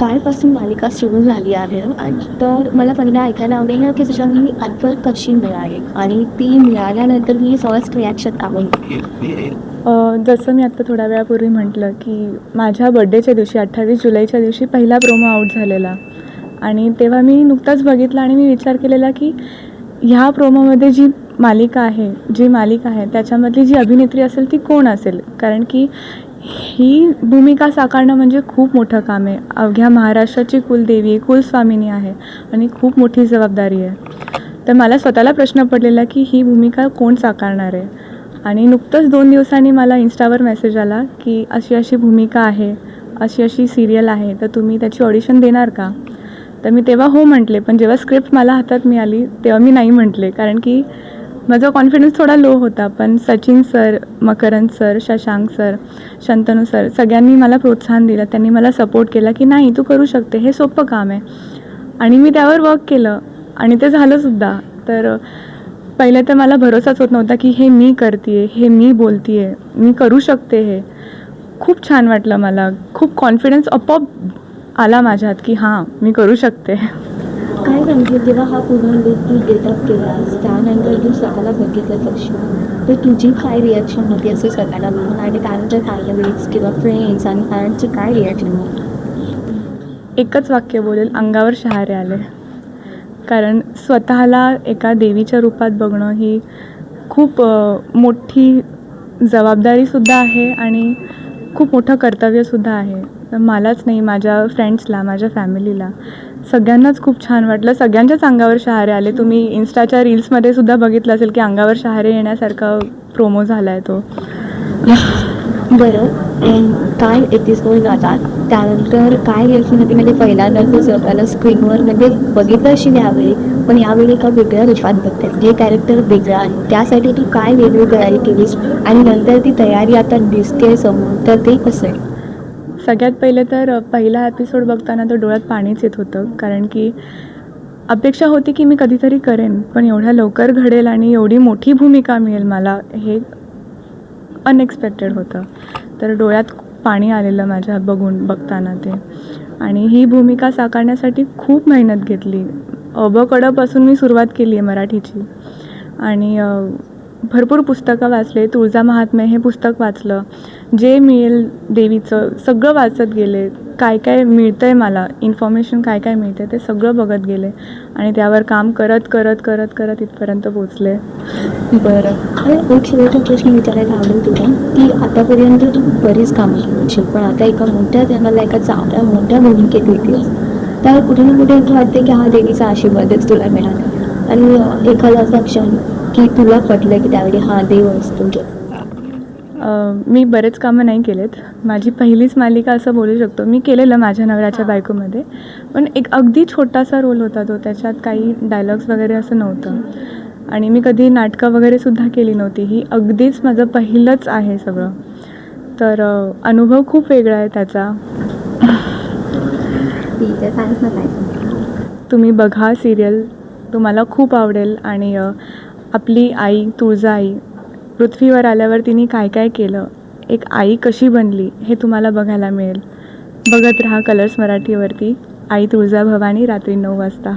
कालपासून मालिका सुरू झाली आहे. तर मला पहिलं ऐकायला आवडेल की तुझ्या मी ऑफर कशी मिळाली. आणि ती मिळाल्यानंतर मी फर्स्ट रिॲक्शन आवडली जसं मी आत्ता थोड्या वेळापूर्वी म्हटलं की माझ्या बड्डेच्या दिवशी अठ्ठावीस जुलैच्या दिवशी पहिला प्रोमो आऊट झालेला. आणि तेव्हा मी नुकताच बघितला आणि मी विचार केलेला की ह्या प्रोमोमध्ये जी मालिका आहे जी मालिका आहे त्याच्यामधली जी अभिनेत्री असेल ती कोण असेल? कारण की ही भूमिका साकारणं म्हणजे खूप मोठं काम आहे. अवघ्या महाराष्ट्राची कुलदेवी कुलस्वामिनी आहे आणि खूप मोठी जबाबदारी आहे. तर मला स्वतःला प्रश्न पडलेला की ही भूमिका कोण साकारणार आहे? आणि नुकतंच दोन दिवसांनी मला इन्स्टावर मेसेज आला की अशी अशी भूमिका आहे अशी अशी सिरियल आहे तर तुम्ही त्याची ऑडिशन देणार का? तर मी तेव्हा हो म्हटले पण जेव्हा स्क्रिप्ट मला हातात मिळाली तेव्हा मी नाही म्हटले कारण की माझा कॉन्फिडन्स थोडा लो होता पण Sachin sir Makarand sir Shashank sir Shantanu sir सगळ्यांनी मला प्रोत्साहन दिलं. त्यांनी मला सपोर्ट केला की नाही तू करू शकते. हे सोपं काम आहे. आणि मी त्यावर वर्क केलं. आणि ते झालंसुद्धा तर पहिले तर मला भरोसाच होत नव्हता की हे मी करते हे मी बोलते मी करू शकते हे. खूप छान वाटलं मला. खूप कॉन्फिडन्स आपोआप आला माझ्यात की हां मी करू शकते. काय म्हणजे जेव्हा हा पूर्ण लुक तू डेटअप केलास त्यानंतर तू स्वतःला बघितलं कशी तर तुझी काय रिॲक्शन होती असं स्वतःला बघून? आणि त्यानंतर फॅमिलीज किंवा फ्रेंड्स आणि पॅरेंट्सची काय रिॲक्शन होती? एकच वाक्य बोलेल अंगावर शहारे आले. कारण स्वतःला एका देवीच्या रूपात बघणं ही खूप मोठी जबाबदारीसुद्धा आहे आणि खूप मोठं कर्तव्यसुद्धा आहे. तर मलाच नाही माझ्या फ्रेंड्सला माझ्या फॅमिलीला सगळ्यांनाच खूप छान वाटलं. सगळ्यांच्याच अंगावर शहारे आले. तुम्ही इन्स्टाच्या रील्समध्ये सुद्धा बघितलं असेल की अंगावर शहारे येण्यासारखा प्रोमो झाला आहे तो. बरं. काय काय एपिसोड जातात त्यानंतर काय रिॲक्शन होती म्हणजे पहिल्यांदा तू स्क्रीनवर म्हणजे बघितलं अशी यावेळी पण यावेळी एका वेगळ्या रूपात बघतात. जे कॅरेक्टर वेगळं आहे. त्यासाठी तू काय वेगळी तयारी केलीस? आणि नंतर ती तयारी आता दिसते समोर तर ते कसं आहे? सगळ्यात पहिले तर पहिला एपिसोड बघताना तर डोळ्यात पाणीच येत होतं. कारण की अपेक्षा होती की मी कधीतरी करेन पण एवढ्या लवकर घडेल आणि एवढी मोठी भूमिका मिळेल मला हे अनएक्सपेक्टेड होतं. तर डोळ्यात पाणी आलेलं माझ्या बघून बघताना ते. आणि ही भूमिका साकारण्यासाठी खूप मेहनत घेतली. अबकडपासून मी सुरुवात केली आहे मराठीची. आणि भरपूर पुस्तकं वाचले. तुळजा महात्म्य हे पुस्तक वाचलं. जे मिळेल देवीचं सगळं वाचत गेले. काय काय मिळतं आहे मला इन्फॉर्मेशन काय काय मिळते ते सगळं बघत गेले. आणि त्यावर काम करत करत करत करत इथपर्यंत पोचले बरं. एक शेवटचा प्रश्न विचारायला आवडेल तुला की आतापर्यंत तू बरीच कामं केली पण आता एका मोठ्या जनाला एका चांगल्या मोठ्या भूमिकेत येतेस त्यावर कुठे ना कुठे असं वाटते की हा देवीचा आशीर्वादच तुला मिळाला. आणि एखादा असा क्षण की तुला पटलं की त्यावेळी हा देव असतो. अ, मी बरेच कामं नाही केलेत. माझी पहिलीच मालिका असं बोलू शकतो. मी केलेलं माझ्या नवऱ्याच्या बायकोमध्ये. पण एक अगदी छोटासा रोल होता तो. त्याच्यात काही डायलॉग्स वगैरे असं नव्हतं. आणि मी कधी नाटकं वगैरे सुद्धा केली नव्हती. ही अगदीच माझं पहिलंच आहे सगळं. तर अनुभव खूप वेगळा आहे त्याचा. तुम्ही बघा सिरियल तुम्हाला खूप आवडेल. आणि आपली आई तुळजाई पृथ्वीवर आल्यावर तिने काय काय केलं? एक आई कशी बनली हे तुम्हाला बघायला मिळेल. बघत राहा कलर्स मराठीवरती. आई तुळजा भवानी रात्री नऊ वाजता.